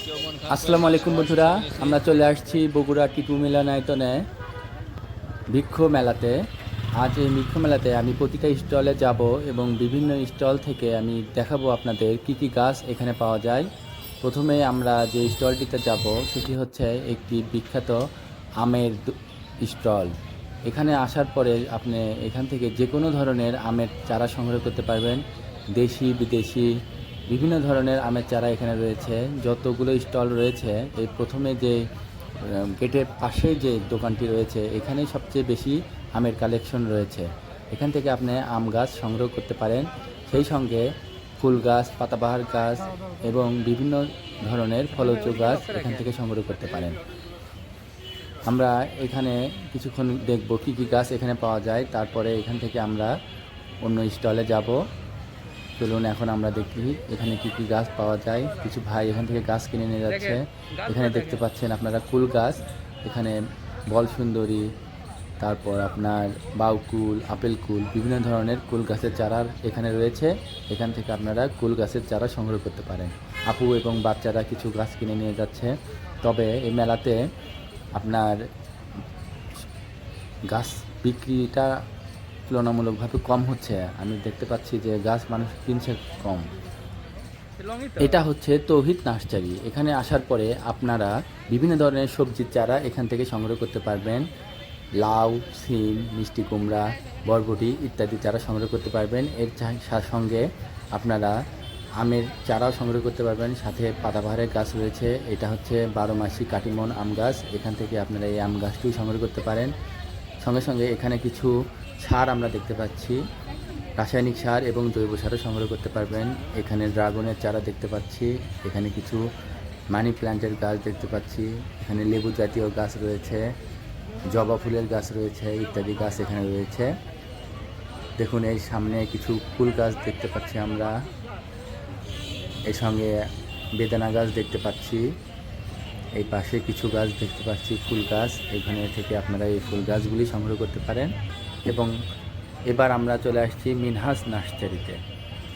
আসসালামু আলাইকুম বন্ধুরা, আমরা চলে আসছি বগুড়া টিপু মিলনায়তনে বৃক্ষ মেলাতে। আজ এই বৃক্ষ মেলাতে আমি প্রতিটা স্টলে যাব এবং বিভিন্ন স্টল থেকে আমি দেখাবো আপনাদের কি কি গাছ এখানে পাওয়া যায়। প্রথমে আমরা যে স্টলটিতে যাব, সেটি হচ্ছে একটি বিখ্যাত আমের স্টল। এখানে আসার পরে আপনি এখান থেকে যে কোনো ধরনের আমের চারা সংগ্রহ করতে পারবেন। দেশি, বিদেশি বিভিন্ন ধরনের আমের চারা এখানে রয়েছে। যতগুলো স্টল রয়েছে, এই প্রথমে যে গেটের পাশে যে দোকানটি রয়েছে, এখানেই সবচেয়ে বেশি আমের কালেকশন রয়েছে। এখান থেকে আপনি আম গাছ সংগ্রহ করতে পারেন। সেই সঙ্গে ফুল গাছ, পাতাবাহার গাছ এবং বিভিন্ন ধরনের ফলজ গাছ এখান থেকে সংগ্রহ করতে পারেন। আমরা এখানে কিছুক্ষণ দেখব কী কী গাছ এখানে পাওয়া যায়। তারপরে এখান থেকে আমরা অন্য স্টলে যাব। চলুন এখন আমরা দেখি এখানে কি কি গাছ পাওয়া যায়। কিছু ভাই এখান থেকে গাছ কিনে নিয়ে যাচ্ছে। এখানে দেখতে পাচ্ছেন আপনারা কুল গাছ এখানে বল সুন্দরী তারপর আপনার বাউকুল আপেল কুল বিভিন্ন ধরনের কুল গাছের চারা এখানে রয়েছে। এখান থেকে আপনারা কুল গাছের চারা সংগ্রহ করতে পারেন। আপু এবং বাচ্চারা কিছু গাছ কিনে নিয়ে যাচ্ছে। তবে এই মেলাতে আপনার গাছ বিক্রিটা তুলনামূলকভাবে কম হচ্ছে। আমি দেখতে পাচ্ছি যে গাছ মানুষ কিনছে কম। এটা হচ্ছে তৌহিদ নার্সারি। এখানে আসার পরে আপনারা বিভিন্ন ধরনের সবজির চারা এখান থেকে সংগ্রহ করতে পারবেন। লাউ সিম মিষ্টি কুমড়া বরবটি ইত্যাদি চারা সংগ্রহ করতে পারবেন। এর সঙ্গে আপনারা আমের চারাও সংগ্রহ করতে পারবেন। সাথে পাতাবাহারের গাছ রয়েছে। এটা হচ্ছে বারো মাসি কাটিমন আম গাছ। এখান থেকে আপনারা এই আম গাছটিও সংগ্রহ করতে পারেন। সঙ্গে সঙ্গে এখানে কিছু সার আমরা দেখতে পাচ্ছি। রাসায়নিক সার এবং জৈব সারও সংগ্রহ করতে পারবেন। এখানে ড্রাগনের চারা দেখতে পাচ্ছি। এখানে কিছু মানি প্ল্যান্টের গাছ দেখতে পাচ্ছি। এখানে লেবু জাতীয় গাছ রয়েছে, জবা ফুলের গাছ রয়েছে ইত্যাদি গাছ এখানে রয়েছে। দেখুন, এই সামনে কিছু ফুল গাছ দেখতে পাচ্ছি আমরা। এর সঙ্গে বেদানা গাছ দেখতে পাচ্ছি। এই পাশে কিছু গাছ দেখতে পাচ্ছি, ফুল গাছ। এখানে থেকে আপনারা এই ফুল গাছগুলি সংগ্রহ করতে পারেন। এবং এবার আমরা চলে আসছি মিনহাস নার্সারিতে।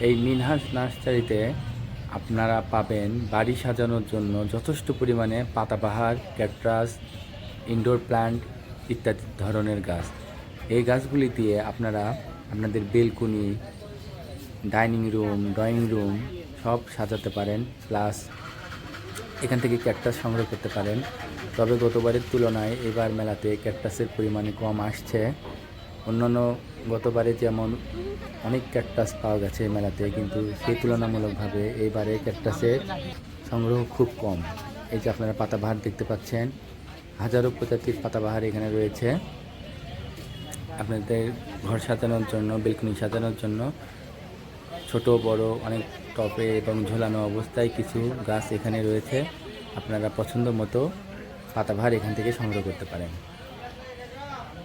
এই মিনহাস নার্সারিতে আপনারা পাবেন বাড়ি সাজানোর জন্য যথেষ্ট পরিমাণে পাতাবাহার, ক্যাকটাস ইনডোর প্ল্যান্ট ইত্যাদি ধরনের গাছ। এই গাছগুলি দিয়ে আপনারা আপনাদের balcony, dining room, drawing room সব সাজাতে পারেন, প্লাস এখান থেকে ক্যাকটাস সংগ্রহ করতে পারেন। তবে গতবারের তুলনায় এবার মেলাতে ক্যাকটাসের পরিমাণে কম আসছে। অন্যান্য গতবারে যেমন অনেক ক্যাকটাস পাওয়া গেছে মেলাতে, কিন্তু সেই তুলনামূলকভাবে এইবারে ক্যাকটাসের সংগ্রহ খুব কম। এই যে আপনারা পাতাবাহার দেখতে পাচ্ছেন, হাজারো প্রজাতির পাতাবাহার এখানে রয়েছে। আপনাদের ঘর সাজানোর জন্য বেলকুনি সাজানোর জন্য ছোট, বড়, অনেক টপে এবং ঝোলানো অবস্থায় কিছু গাছ এখানে রয়েছে। আপনারা পছন্দ মতো পাতাবাহার এখান থেকে সংগ্রহ করতে পারেন।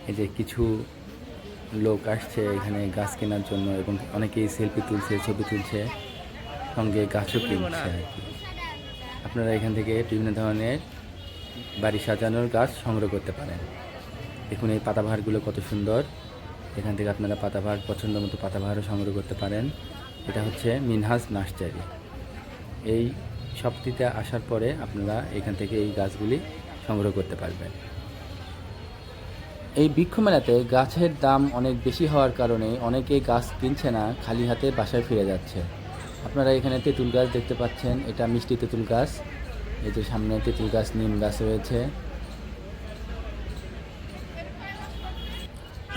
এই যে কিছু লোক আসছে এখানে গাছ কেনার জন্য এবং অনেকেই সেলফি তুলছে, ছবি তুলছে, সঙ্গে গাছও কিনছে আর কি। আপনারা এখান থেকে বিভিন্ন ধরনের বাড়ি সাজানোর গাছ সংগ্রহ করতে পারেন। দেখুন এই পাতাবাহারগুলো কত সুন্দর। এখান থেকে আপনারা পাতাবাহার, পছন্দ মতো পাতাবাহারও সংগ্রহ করতে পারেন। এটা হচ্ছে মিনহাজ নার্সারি। এই শপটিতে আসার পরে আপনারা এখান থেকে এই গাছগুলি সংগ্রহ করতে পারবেন। এই বৃক্ষ মেলাতে গাছের দাম অনেক বেশি হওয়ার কারণে অনেকে গাছ কিনছে না, খালি হাতে বাসায় ফিরে যাচ্ছে। আপনারা এখানে তেঁতুল গাছ দেখতে পাচ্ছেন, এটা মিষ্টি তেঁতুল গাছ। এই যে সামনে তেঁতুল গাছ, নিম গাছ রয়েছে।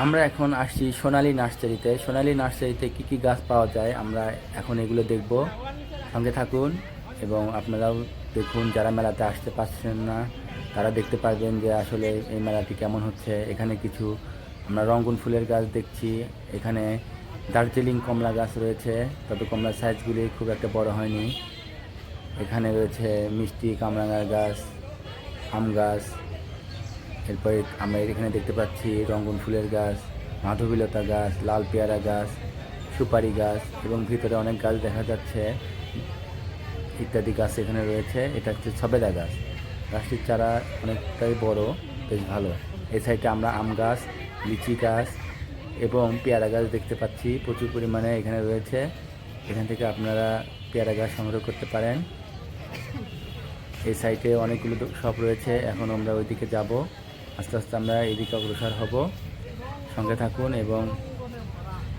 আমরা এখন আসছি সোনালী নার্সারিতে। সোনালি নার্সারিতে কি কি গাছ পাওয়া যায়, আমরা এখন এগুলো দেখব। সঙ্গে থাকুন এবং আপনারাও দেখুন যারা মেলাতে আসতে পারছেন না। তারা দেখতে পারবেন যে আসলে এই মেলাটি কেমন হচ্ছে। এখানে কিছু আমরা রঙ্গন ফুলের গাছ দেখছি। এখানে দার্জিলিং কমলা গাছ রয়েছে, তবে কমলার সাইজগুলি খুব একটা বড় হয়নি। এখানে রয়েছে মিষ্টি কামরাঙার গাছ, আম গাছ, এরপরে আমরা এখানে দেখতে পাচ্ছি রঙ্গন ফুলের গাছ, মাধবীলতা গাছ, লাল পেয়ারা গাছ, সুপারি গাছ এবং ভিতরে অনেক গাছ দেখা যাচ্ছে। ইত্যাদি গাছ এখানে রয়েছে। এটা হচ্ছে সবেদা গাছ। গাছটির চারা অনেকটাই বড়, বেশ ভালো। এই সাইডে আমরা আম গাছ, লিচি গাছ এবং পেয়ারা গাছ দেখতে পাচ্ছি। প্রচুর পরিমাণে এখানে রয়েছে। এখান থেকে আপনারা পেয়ারা গাছ সংগ্রহ করতে পারেন। এই সাইটে অনেকগুলো শপ রয়েছে। এখন আমরা ওইদিকে যাব। আস্তে আস্তে আমরা এইদিকে অগ্রসর হব। সঙ্গে থাকুন এবং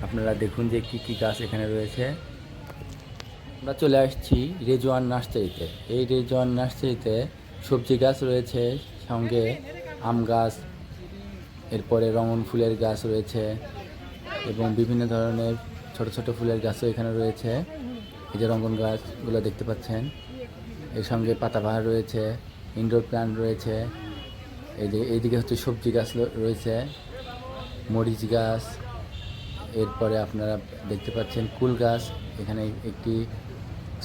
আপনারা দেখুন যে কি কি গাছ এখানে রয়েছে। আমরা চলে আসছি রেজওয়ান নার্সারিতে। এই রেজওয়ান নার্সারিতে সবজি গাছ রয়েছে, সঙ্গে আম গাছ, এরপরে রঙন ফুলের গাছ রয়েছে এবং বিভিন্ন ধরনের ছোট ছোট ফুলের গাছও এখানে রয়েছে। এই যে রঙ্গন গাছগুলো দেখতে পাচ্ছেন, এর সঙ্গে পাতাবাহার রয়েছে ইনডোর প্ল্যান্ট রয়েছে, এই যে এইদিকে হচ্ছে সবজি গাছ রয়েছে, মরিচ গাছ, এরপরে আপনারা দেখতে পাচ্ছেন কুল গাছ, এখানে একটি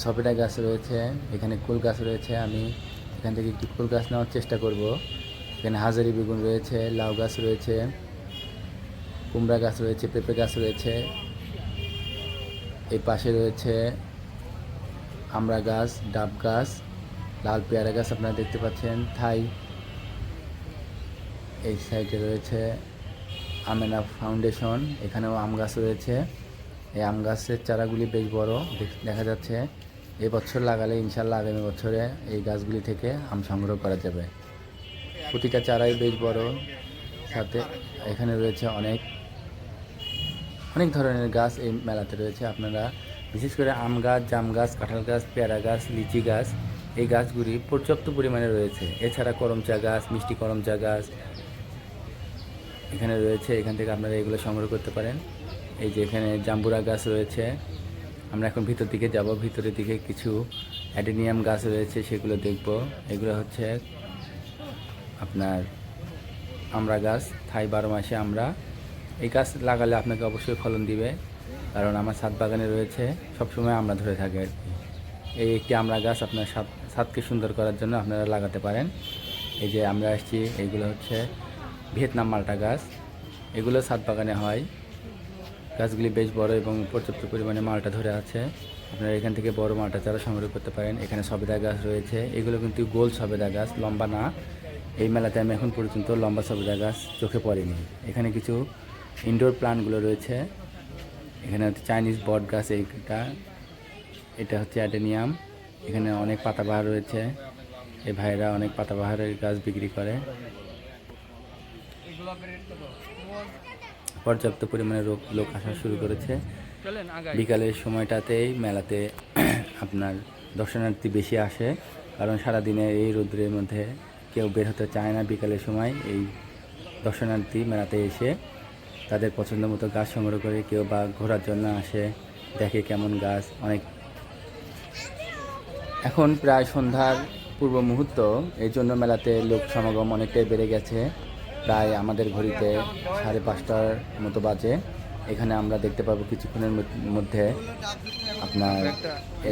সপেটা গাছ রয়েছে, এখানে কুল গাছ রয়েছে, আমি এখান থেকে একটি কুল গাছ নেওয়ার চেষ্টা করব। এখানে হাজারি বেগুন রয়েছে, লাউ গাছ রয়েছে, কুমড়া গাছ রয়েছে, পেঁপে গাছ রয়েছে, এই পাশে রয়েছে আমড়া গাছ, ডাব গাছ, লাল পেয়ারা গাছ আপনারা দেখতে পাচ্ছেন, থাই, এই সাইডে রয়েছে আমেনা ফাউন্ডেশন, এখানেও আম গাছ রয়েছে। এই আম গাছের চারাগুলি বেশ বড় দেখা যাচ্ছে। এবছর লাগালে ইনশাল্লাহ আগামী বছরে এই গাছগুলি থেকে আম সংগ্রহ করা যাবে। প্রতিটা চারাই বেশ বড়। সাথে এখানে রয়েছে অনেক অনেক ধরনের গাছ এই মেলাতে রয়েছে। আপনারা বিশেষ করে আম গাছ, জাম গাছ, কাঁঠাল গাছ, পেয়ারা গাছ, লিচি গাছ, এই গাছগুলি পর্যাপ্ত পরিমাণে রয়েছে। এছাড়া করমচা গাছ, মিষ্টি করমচা গাছ এখানে রয়েছে। এখান থেকে আপনারা এগুলো সংগ্রহ করতে পারেন। এই যে এখানে জাম্বুরা গাছ রয়েছে। আমরা এখন ভিতর দিকে যাব। ভিতরের দিকে কিছু অ্যাডেনিয়াম গাছ রয়েছে, সেগুলো দেখব। এগুলো হচ্ছে আপনার আমরা গাছ। থাই বারো মাসে আমরা এই গাছ লাগালে আপনাকে অবশ্যই ফলন দিবে, কারণ আমার ছাদ বাগানে রয়েছে, সবসময় আমরা ধরে থাকে আর কি। এই একটি আমরা গাছ আপনার ছাদ ছাদকে সুন্দর করার জন্য আপনারা লাগাতে পারেন। এই যে আমরা আসছি এইগুলো হচ্ছে ভিয়েতনাম মালটা গাছ। এগুলো ছাদ বাগানে হয়। গাছগুলি বেশ বড় এবং পর্যাপ্ত পরিমাণে মালটা ধরে আছে। আপনারা এখান থেকে বড় মালটা চারা সংগ্রহ করতে পারেন। এখানে সবেদা গাছ রয়েছে। এগুলো কিন্তু গোল সবেদা গাছ, লম্বা না। এই মেলাতে আমি এখন পর্যন্ত লম্বা সবেদা গাছ চোখে পড়েনি। এখানে কিছু ইনডোর প্লান্টগুলো রয়েছে। এখানে হচ্ছে চাইনিজ বট গাছ এইটা। এটা হচ্ছে অ্যাডেনিয়াম এখানে অনেক পাতাবাহার রয়েছে। এই ভাইরা অনেক পাতাবাহারের গাছ বিক্রি করে। পর্যাপ্ত পরিমাণে লোক লোক আসা শুরু করেছে। বিকালের সময়টাতেই মেলাতে আপনার দর্শনার্থী বেশি আসে। কারণ সারাদিনে এই রৌদ্রের মধ্যে কেউ বের হতে চায় না বিকালের সময়। এই দর্শনার্থী মেলাতে এসে তাদের পছন্দ মতো গাছ সংগ্রহ করে কেউ বা ঘোরার জন্য আসে দেখে কেমন গাছ অনেক এখন প্রায় সন্ধ্যার পূর্ব মুহূর্ত। এই জন্য মেলাতে লোক সমাগম অনেকটাই বেড়ে গেছে। প্রায় আমাদের ঘড়িতে সাড়ে পাঁচটার মতো বাজে। এখানে আমরা দেখতে পাবো কিছুক্ষণের মধ্যে আপনার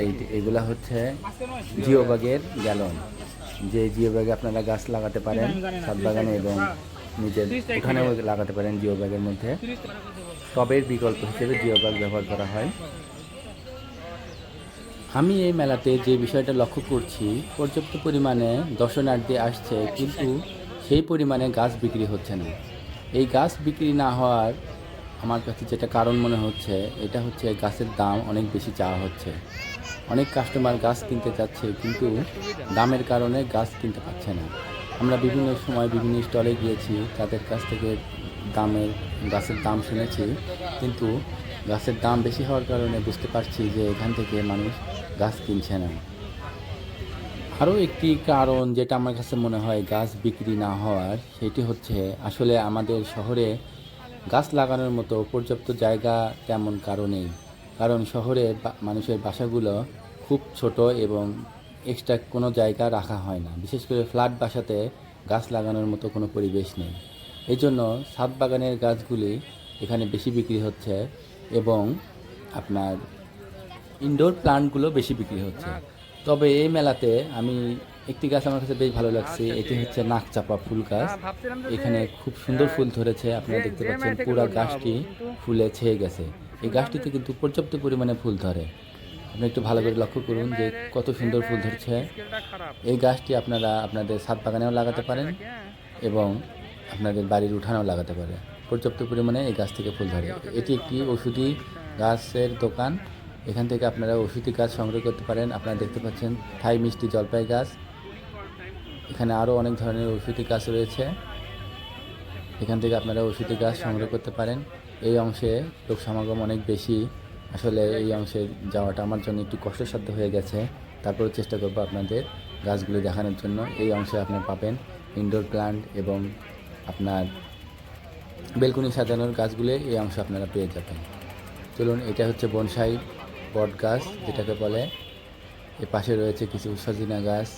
এই এগুলা হচ্ছে জিও বাগের গ্যালন। যে জিও ব্যাগে আপনারা গাছ লাগাতে পারেন, ছাদ বাগানে এবং নিজের এখানেও লাগাতে পারেন জিও ব্যাগের মধ্যে টবের বিকল্প হিসেবে জিও ব্যাগ ব্যবহার করা হয়। আমি এই মেলাতে যে বিষয়টা লক্ষ্য করছি, পর্যাপ্ত পরিমাণে দর্শনার্থী আসছে, কিন্তু সেই পরিমাণে গাছ বিক্রি হচ্ছে না। এই গাছ বিক্রি না হওয়ার আমার কাছে যেটা কারণ মনে হচ্ছে, এটা হচ্ছে গাছের দাম অনেক বেশি চাওয়া হচ্ছে। অনেক কাস্টমার গাছ কিনতে চাচ্ছে, কিন্তু দামের কারণে গাছ কিনতে পারছে না। আমরা বিভিন্ন সময় বিভিন্ন স্টলে গিয়েছি, তাদের কাছ থেকে দামের, গাছের দাম শুনেছি, কিন্তু গাছের দাম বেশি হওয়ার কারণে বুঝতে পারছি যে এখান থেকে মানুষ গাছ কিনছে না। আরও একটি কারণ যেটা আমার কাছে মনে হয় গাছ বিক্রি না হওয়ার, সেটি হচ্ছে আসলে আমাদের শহরে গাছ লাগানোর মতো পর্যাপ্ত জায়গা তেমন কারণেই কারণ শহরে মানুষের বাসাগুলো খুব ছোট এবং এক্সট্রা কোনো জায়গা রাখা হয় না। বিশেষ করে ফ্ল্যাট বাসাতে গাছ লাগানোর মতো কোনো পরিবেশ নেই। এই জন্য ছাদ বাগানের গাছগুলি এখানে বেশি বিক্রি হচ্ছে এবং আপনার ইনডোর প্লান্টগুলো বেশি বিক্রি হচ্ছে। তবে এই মেলাতে আমি একটি গাছ আমার কাছে বেশ ভালো লাগছে। এটি হচ্ছে নাকচাপা ফুল গাছ। এখানে খুব সুন্দর ফুল ধরেছে, আপনারা দেখতে পাচ্ছেন পুরো গাছটি ফুলে ছেয়ে গেছে। এই গাছটিতে কিন্তু পর্যাপ্ত পরিমাণে ফুল ধরে। আপনি একটু ভালো করে লক্ষ্য করুন যে কত সুন্দর ফুল ধরছে। এই গাছটি আপনারা আপনাদের ছাদ বাগানেও লাগাতে পারেন এবং আপনাদের বাড়ির উঠানেও লাগাতে পারে। পর্যাপ্ত পরিমাণে এই গাছ থেকে ফুল ধরে। এটি একটি ওষুধি গাছের দোকান। এখান থেকে আপনারা ওষুধি গাছ সংগ্রহ করতে পারেন। আপনারা দেখতে পাচ্ছেন থাই মিষ্টি জলপাই গাছ। এখানে আরও অনেক ধরনের ওষুধি গাছ রয়েছে। এখান থেকে আপনারা ওষুধি গাছ সংগ্রহ করতে পারেন। এই অংশে লোক সমাগম অনেক বেশি। আসলে এই অংশে যাওয়াটা আমার জন্য একটু কষ্টসাধ্য হয়ে গেছে। তারপরে চেষ্টা করব আপনাদের গাছগুলি দেখানোর জন্য। এই অংশে আপনি পাবেন ইনডোর প্লান্ট এবং আপনার বেলকুনি সাজানোর গাছগুলো। এই অংশে আপনারা পেয়ে যাবেন। চলুন, এটা হচ্ছে বনসাই বট গাছ, যেটাকে বলে এর পাশে রয়েছে কিছু সজিনা গাছ,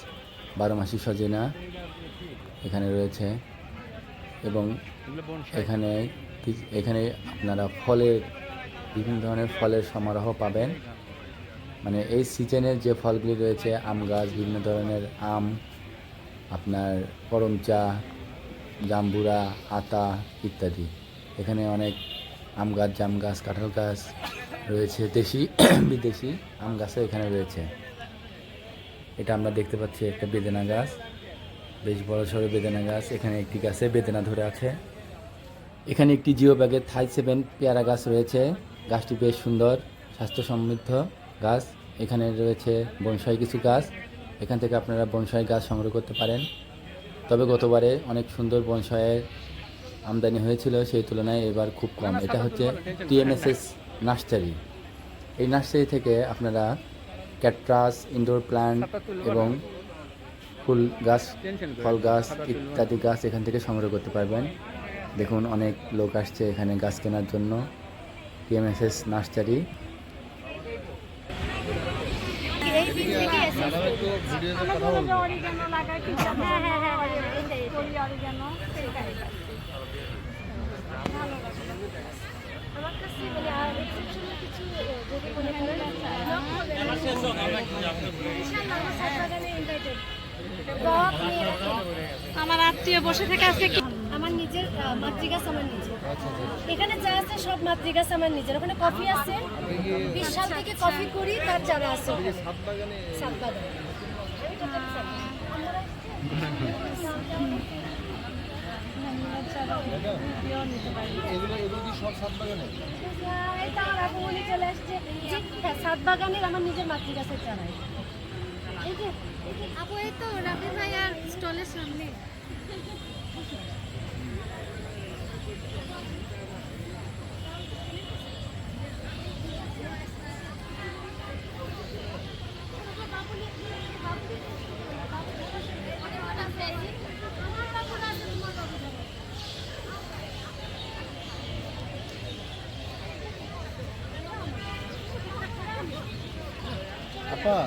বারো মাসি সজিনা এখানে রয়েছে। এবং এখানে এখানে আপনারা ফলের, বিভিন্ন ধরনের ফলের সমারোহ পাবেন। মানে এই সিজনের যে ফলগুলি রয়েছে, আম গাছ, বিভিন্ন ধরনের আম, আপনার করমচা জাম্বুরা, আতা ইত্যাদি। এখানে অনেক আম গাছ, জাম গাছ, কাঁঠাল গাছ রয়েছে দেশি, বিদেশি আম গাছও এখানে রয়েছে। এটা আমরা দেখতে পাচ্ছি একটা বেদেনা গাছ, বেশ বড় সড়ো বেদেনা গাছ। এখানে একটি গাছে বেদেনা ধরে আছে। এখানে একটি জিও ব্যাগের থাই সেভেন পেয়ারা গাছ রয়েছে। গাছটি বেশ সুন্দর, স্বাস্থ্য সমৃদ্ধ গাছ। এখানে রয়েছে বনসাই কিছু গাছ। এখান থেকে আপনারা বনসাই গাছ সংগ্রহ করতে পারেন। তবে গতবারে অনেক সুন্দর বনসাইয়ের আমদানি হয়েছিল, সেই তুলনায় এবার খুব কম। এটা হচ্ছে টিএমএসএস নার্সারি। এই নার্সারি থেকে আপনারা ক্যাটরাস ইনডোর প্ল্যান্ট এবং ফুল গাছ ফল গাছ ইত্যাদি গাছ এখান থেকে সংগ্রহ করতে পারবেন। দেখুন অনেক লোক আসছে এখানে গাছ কেনার জন্য। TMSS nursery. আমাদের যে অরিগানো লাগায় কি হ্যাঁ আমার কাছে মানে আর এক্সেপশনাল কিছু যদি মনে করেন আমার আত্মীয় বসে থেকে আজকে আমার নিজের মাতৃগাছ আমার নিজের। এখানে যা আছে সব মাতৃগাছ আমার নিজের। ওখানে কফি আছে। বিশ সাল থেকে কফি করি তার চারা আছে। সাত বাগানে এই তো আমার আপু বলে চলে আসছে যে, হ্যাঁ, সাত বাগানের আমার নিজের মাতৃ গাছের চারাই আপু, এই তো রাবি ভাই আর স্টলের সামনে। আপা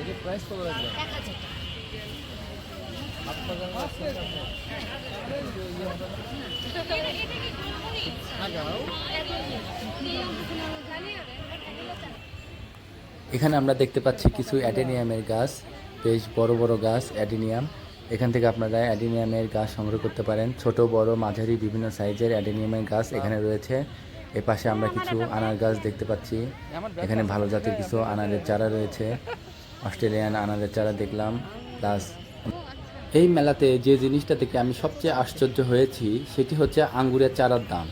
এটার প্রাইস কত রাখবেন এখানে আমরা দেখতে পাচ্ছি কিছু অ্যাডেনিয়ামের গাছ বেশ বড় বড় গাছ অ্যাডেনিয়াম। এখান থেকে আপনারা অ্যাডেনিয়ামের গাছ সংগ্রহ করতে পারেন। ছোট বড় মাঝারি বিভিন্ন সাইজের অ্যাডেনিয়ামের গাছ এখানে রয়েছে। এ পাশে আমরা কিছু আনার গাছ দেখতে পাচ্ছি। এখানে ভালো জাতের কিছু আনারের চারা রয়েছে। অস্ট্রেলিয়ান আনারের চারা দেখলাম, প্লাস এই মেলাতে যে জিনিসটা থেকে আমি সবচেয়ে আশ্চর্য হয়েছি, সেটি হচ্ছে আঙ্গুরের চারার দাম।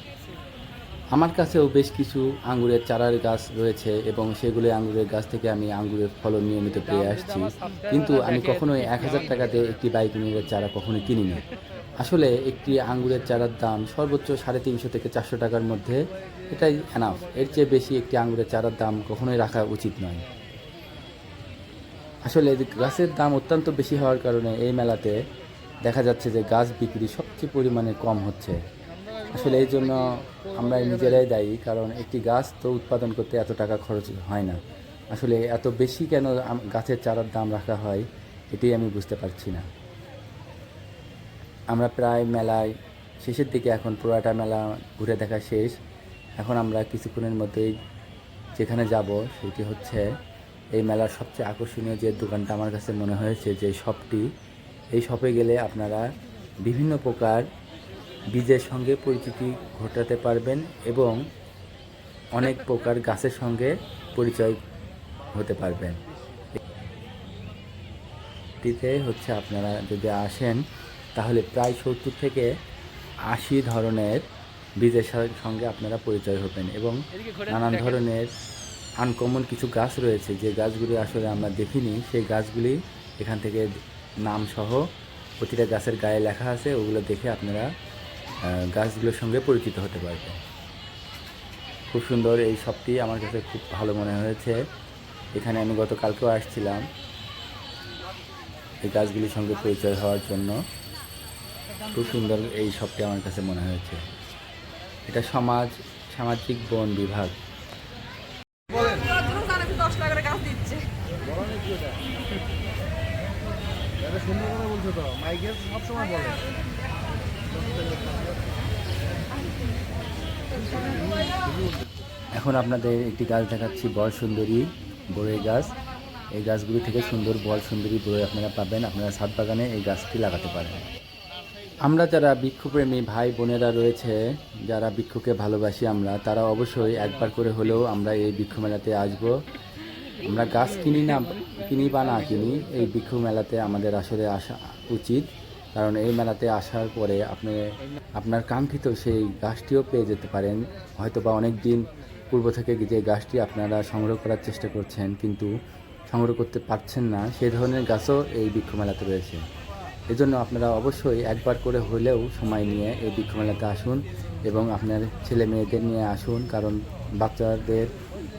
আমার কাছেও বেশ কিছু আঙ্গুরের চারার গাছ রয়েছে এবং সেগুলো আঙ্গুরের গাছ থেকে আমি আঙ্গুরের ফলন নিয়মিত পেয়ে আসছি। কিন্তু আমি কখনোই এক হাজার টাকাতে একটি বাইক নিয়ের চারা কখনো কিনিনি। আসলে একটি আঙ্গুরের চারার দাম সর্বোচ্চ সাড়ে তিনশো থেকে চারশো টাকার মধ্যে এটাই এনাফ এর চেয়ে বেশি একটি আঙ্গুরের চারার দাম কখনোই রাখা উচিত নয়। আসলে গাছের দাম অত্যন্ত বেশি হওয়ার কারণে এই মেলাতে দেখা যাচ্ছে যে গাছ বিক্রি সবচেয়ে পরিমাণে কম হচ্ছে। আসলে এই জন্য আমরা নিজেরাই দায়ী, কারণ একটি গাছ তো উৎপাদন করতে এত টাকা খরচ হয় না। আসলে এত বেশি কেন গাছের চারার দাম রাখা হয় এটাই আমি বুঝতে পারছি না। আমরা প্রায় মেলায় শেষের দিকে এখন পুরাটা মেলা ঘুরে দেখা শেষ। এখন আমরা কিছুক্ষণের মধ্যেই যেখানে যাব সেটি হচ্ছে এই মেলার সবচেয়ে আকর্ষণীয় যে দোকানটা আমার কাছে মনে হয়েছে যে শপটি, এই শপে গেলে আপনারা বিভিন্ন প্রকার বীজের সঙ্গে পরিচিতি ঘটাতে পারবেন এবং অনেক প্রকার গাছের সঙ্গে পরিচয় হতে পারবেন। এটিতে হচ্ছে আপনারা যদি আসেন তাহলে প্রায় সত্তর থেকে আশি ধরনের বীজের সঙ্গে আপনারা পরিচয় হবেন এবং নানান ধরনের আনকমন কিছু গাছ রয়েছে। যে গাছগুলি আসলে আমরা দেখিনি সেই গাছগুলি এখান থেকে নাম সহ প্রতিটা গাছের গায়ে লেখা আছে। ওগুলো দেখে আপনারা গাছগুলোর সঙ্গে পরিচিত হতে পারবেন। খুব সুন্দর এই শপটি আমার কাছে খুব ভালো মনে হয়েছে। এখানে আমি গতকালকেও আসছিলাম এই গাছগুলির সঙ্গে পরিচয় হওয়ার জন্য। খুব সুন্দর এই শপটি আমার কাছে মনে হয়েছে। এটা সমাজ সামাজিক বন বিভাগ। এখন আপনাদের একটি গাছ দেখাচ্ছি বল সুন্দরী বড়ই গাছ। এই গাছগুলি থেকে সুন্দর বল সুন্দরী বড়ই আপনারা পাবেন। আপনারা ছাদ বাগানে এই গাছটি লাগাতে পারেন। আমরা যারা বৃক্ষপ্রেমী ভাই বোনেরা রয়েছে, যারা বৃক্ষকে ভালোবাসি আমরা, তারা অবশ্যই একবার করে হলেও আমরা এই বৃক্ষ মেলাতে আসব। আমরা গাছ কিনি না, কিনি বা না কিনি, এই বৃক্ষ মেলাতে আমাদের আসলে আসা উচিত। কারণ এই মেলাতে আসার পরে আপনি, আপনার কাঙ্ক্ষিত সেই গাছটিও পেয়ে যেতে পারেন। হয়তো বা অনেক দিন পূর্ব থেকে যে গাছটি আপনারা সংগ্রহ করার চেষ্টা করছেন, কিন্তু সংগ্রহ করতে পারছেন না। সেই ধরনের গাছও এই বৃক্ষ মেলাতে রয়েছে। এজন্য আপনারা অবশ্যই একবার করে হলেও সময় নিয়ে এই বৃক্ষ মেলাতে আসুন এবং আপনার ছেলে মেয়েদের নিয়ে আসুন, কারণ বাচ্চাদের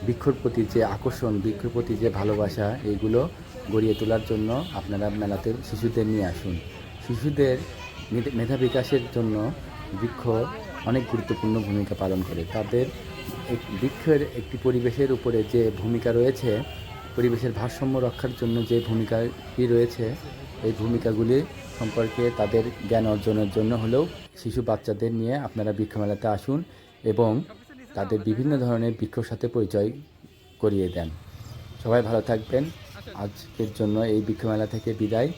বৃক্ষর প্রতি যে আকর্ষণ, বৃক্ষর প্রতি যে ভালোবাসা, এইগুলো গড়িয়ে তোলার জন্য আপনারা মেলাতে শিশুদের নিয়ে আসুন। শিশুদের মেধা- বিকাশের জন্য বৃক্ষ অনেক গুরুত্বপূর্ণ ভূমিকা পালন করে। তাদের বৃক্ষের একটি পরিবেশের উপরে যে ভূমিকা রয়েছে পরিবেশের ভারসাম্য রক্ষার জন্য যে ভূমিকাটি রয়েছে, এই ভূমিকাগুলি সম্পর্কে তাদের জ্ঞান অর্জনের জন্য হলেও শিশু বাচ্চাদের নিয়ে আপনারা বৃক্ষমেলাতে আসুন এবং তাদের বিভিন্ন ধরনের বৃক্ষর সাথে পরিচয় করিয়ে দেন। সবাই ভালো থাকবেন। আজকের জন্য এই বৃক্ষমেলা থেকে বিদায়।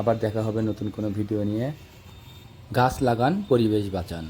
আবার দেখা হবে নতুন কোনো ভিডিও নিয়ে। গাছ লাগান, পরিবেশ বাঁচান।